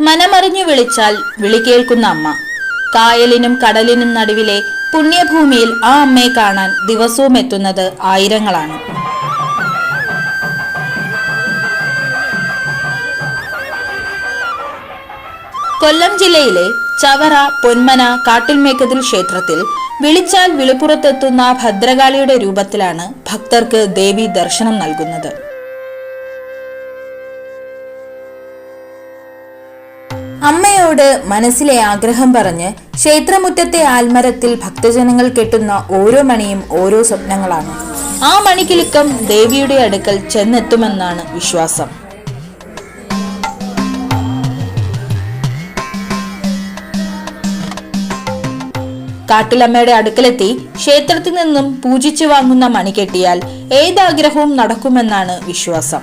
മനമറിഞ്ഞു വിളിച്ചാൽ വിളി കേൾക്കുന്ന അമ്മ. കായലിനും കടലിനും നടുവിലെ പുണ്യഭൂമിയിൽ ആ അമ്മയെ കാണാൻ ദിവസവും എത്തുന്നത് ആയിരങ്ങളാണ്. കൊല്ലം ജില്ലയിലെ ചവറ പൊന്മന കാട്ടിൽമേക്കതിൽ ക്ഷേത്രത്തിൽ വിളിച്ചാൽ വിളിപ്പുറത്തെത്തുന്ന ഭദ്രകാളിയുടെ രൂപത്തിലാണ് ഭക്തർക്ക് ദേവി ദർശനം നൽകുന്നത്. അമ്മയോട് മനസ്സിലെ ആഗ്രഹം പറഞ്ഞ് ക്ഷേത്രമുറ്റത്തെ ആൽമരത്തിൽ ഭക്തജനങ്ങൾ കെട്ടുന്ന ഓരോ മണിയും ഓരോ സ്വപ്നങ്ങളാണ്. ആ മണിക്കിലുക്കം ദേവിയുടെ അടുക്കൽ ചെന്നെത്തുമെന്നാണ് വിശ്വാസം. കാട്ടിലമ്മയുടെ അടുക്കലെത്തി ക്ഷേത്രത്തിൽ നിന്നും പൂജിച്ചു വാങ്ങുന്ന മണി കെട്ടിയാൽ ഏതാഗ്രഹവും നടക്കുമെന്നാണ് വിശ്വാസം.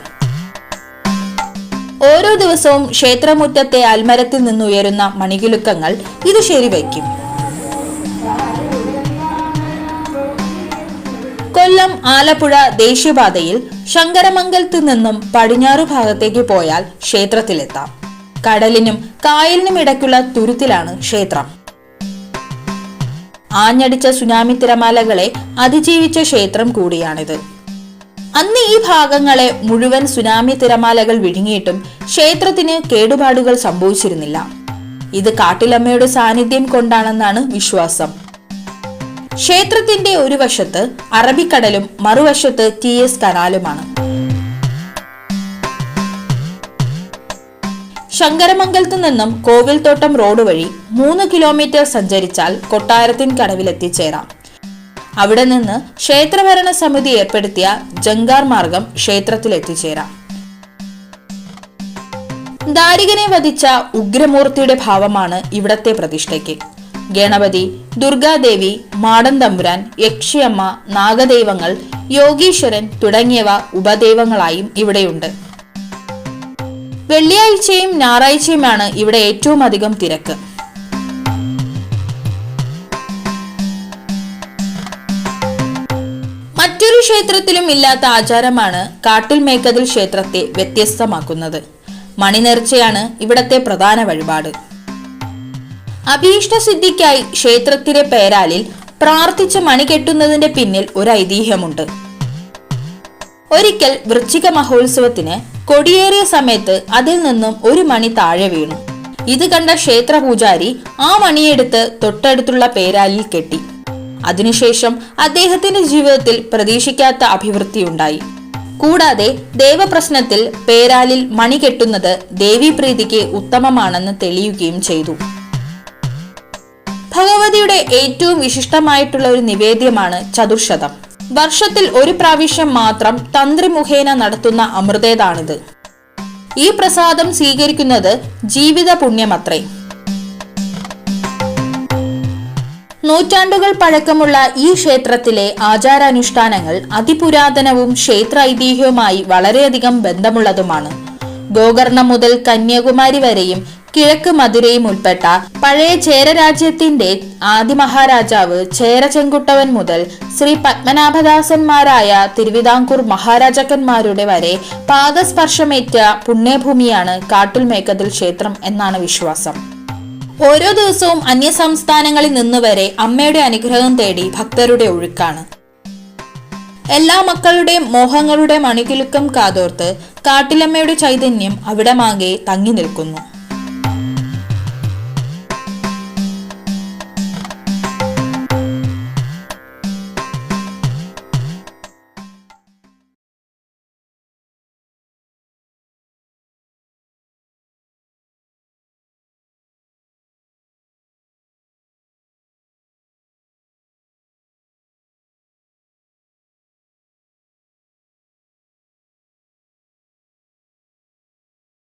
ഓരോ ദിവസവും ക്ഷേത്രമുറ്റത്തെ അൽമരത്തിൽ നിന്നുയരുന്ന മണികിലുക്കങ്ങൾ ഇത് ശരിവയ്ക്കും. കൊല്ലം ആലപ്പുഴ ദേശീയപാതയിൽ ശങ്കരമംഗലത്തു നിന്നും പടിഞ്ഞാറു ഭാഗത്തേക്ക് പോയാൽ ക്ഷേത്രത്തിലെത്താം. കടലിനും കായലിനും ഇടയ്ക്കുള്ള തുരുത്തിലാണ് ക്ഷേത്രം. ആഞ്ഞടിച്ച സുനാമി തിരമാലകളെ അതിജീവിച്ച ക്ഷേത്രം കൂടിയാണിത്. അന്ന് ഈ ഭാഗങ്ങളെ മുഴുവൻ സുനാമി തിരമാലകൾ വിഴുങ്ങിയിട്ടും ക്ഷേത്രത്തിന് കേടുപാടുകൾ സംഭവിച്ചിരുന്നില്ല. ഇത് കാട്ടിലമ്മയുടെ സാന്നിധ്യം കൊണ്ടാണെന്നാണ് വിശ്വാസം. ക്ഷേത്രത്തിന്റെ ഒരു വശത്ത് അറബിക്കടലും മറുവശത്ത് ടി എസ് കനാലുമാണ്. ശങ്കരമംഗലത്തു നിന്നും കോവിൽത്തോട്ടം റോഡ് വഴി മൂന്ന് കിലോമീറ്റർ സഞ്ചരിച്ചാൽ കൊട്ടാരത്തിൻ കടവിലെത്തിച്ചേരാം അവിടെ നിന്ന് ക്ഷേത്രഭരണ സമിതി ഏർപ്പെടുത്തിയ ജങ്കാർ മാർഗം ക്ഷേത്രത്തിൽ എത്തിച്ചേരാം ദാരികനെ വധിച്ച ഉഗ്രമൂർത്തിയുടെ ഭാവമാണ് ഇവിടത്തെ പ്രതിഷ്ഠയ്ക്ക്. ഗണപതി ദുർഗാദേവി മാടൻ തമ്പുരാൻ യക്ഷിയമ്മ നാഗദൈവങ്ങൾ യോഗീശ്വരൻ തുടങ്ങിയവ ഉപദൈവങ്ങളായും ഇവിടെയുണ്ട്. വെള്ളിയാഴ്ചയും ഞായറാഴ്ചയുമാണ് ഇവിടെ ഏറ്റവും അധികം തിരക്ക്. മറ്റൊരു ക്ഷേത്രത്തിലും ഇല്ലാത്ത ആചാരമാണ് കാട്ടിൽ മേക്കതിൽ ക്ഷേത്രത്തെ വ്യത്യസ്തമാക്കുന്നത്. മണിനേർച്ചയാണ് ഇവിടത്തെ പ്രധാന വഴിപാട്. അഭീഷ്ട സിദ്ധിക്കായി ക്ഷേത്രത്തിലെ പേരാലിൽ പ്രാർത്ഥിച്ച് മണി കെട്ടുന്നതിന്റെ പിന്നിൽ ഒരു ഐതിഹ്യമുണ്ട്. ഒരിക്കൽ വൃശ്ചിക മഹോത്സവത്തിന് കൊടിയേറിയ സമയത്ത് അതിൽ നിന്നും ഒരു മണി താഴെ വീണു. ഇത് കണ്ട ക്ഷേത്ര പൂജാരി ആ മണിയെടുത്ത് തൊട്ടടുത്തുള്ള പേരാലിൽ കെട്ടി. അതിനുശേഷം അദ്ദേഹത്തിന്റെ ജീവിതത്തിൽ പ്രതീക്ഷിക്കാത്ത അഭിവൃദ്ധിയുണ്ടായി. കൂടാതെ ദേവപ്രശ്നത്തിൽ പേരാലിൽ മണി കെട്ടുന്നത് ദേവീപ്രീതിക്ക് ഉത്തമമാണെന്ന് തെളിയുകയും ചെയ്തു. ഭഗവതിയുടെ ഏറ്റവും വിശിഷ്ടമായിട്ടുള്ള ഒരു നിവേദ്യമാണ് ചതുർശതം. വർഷത്തിൽ ഒരു പ്രാവശ്യം മാത്രം തന്ത്രി മുഖേന നടത്തുന്ന അമൃതേതാണിത്. ഈ പ്രസാദം സ്വീകരിക്കുന്നത് ജീവിത പുണ്യമത്രേ. നൂറ്റാണ്ടുകൾ പഴക്കമുള്ള ഈ ക്ഷേത്രത്തിലെ ആചാരാനുഷ്ഠാനങ്ങൾ അതിപുരാതനവും ക്ഷേത്ര ഐതിഹ്യവുമായി വളരെയധികം ബന്ധമുള്ളതുമാണ്. ഗോകർണം മുതൽ കന്യാകുമാരി വരെയും കിഴക്ക് മധുരയും ഉൾപ്പെട്ട പഴയ ചേരരാജ്യത്തിന്റെ രാജ്യത്തിന്റെ ആദിമഹാരാജാവ് ചേര ചെങ്കുട്ടവൻ മുതൽ ശ്രീ പത്മനാഭദാസന്മാരായ തിരുവിതാംകൂർ മഹാരാജാക്കന്മാരുടെ വരെ പാദസ്പർശമേറ്റ പുണ്യഭൂമിയാണ് കാട്ടുൽമേക്കതിൽ ക്ഷേത്രം എന്നാണ് വിശ്വാസം. ഓരോ ദിവസവും അന്യസംസ്ഥാനങ്ങളിൽ നിന്നുവരെ അമ്മയുടെ അനുഗ്രഹം തേടി ഭക്തരുടെ ഒഴുക്കാണ്. എല്ലാ മക്കളുടെയും മോഹങ്ങളുടെ മണികിലുക്കം കാതോർത്ത് കാട്ടിലമ്മയുടെ ചൈതന്യം അവിടമാകെ തങ്ങി നിൽക്കുന്നു.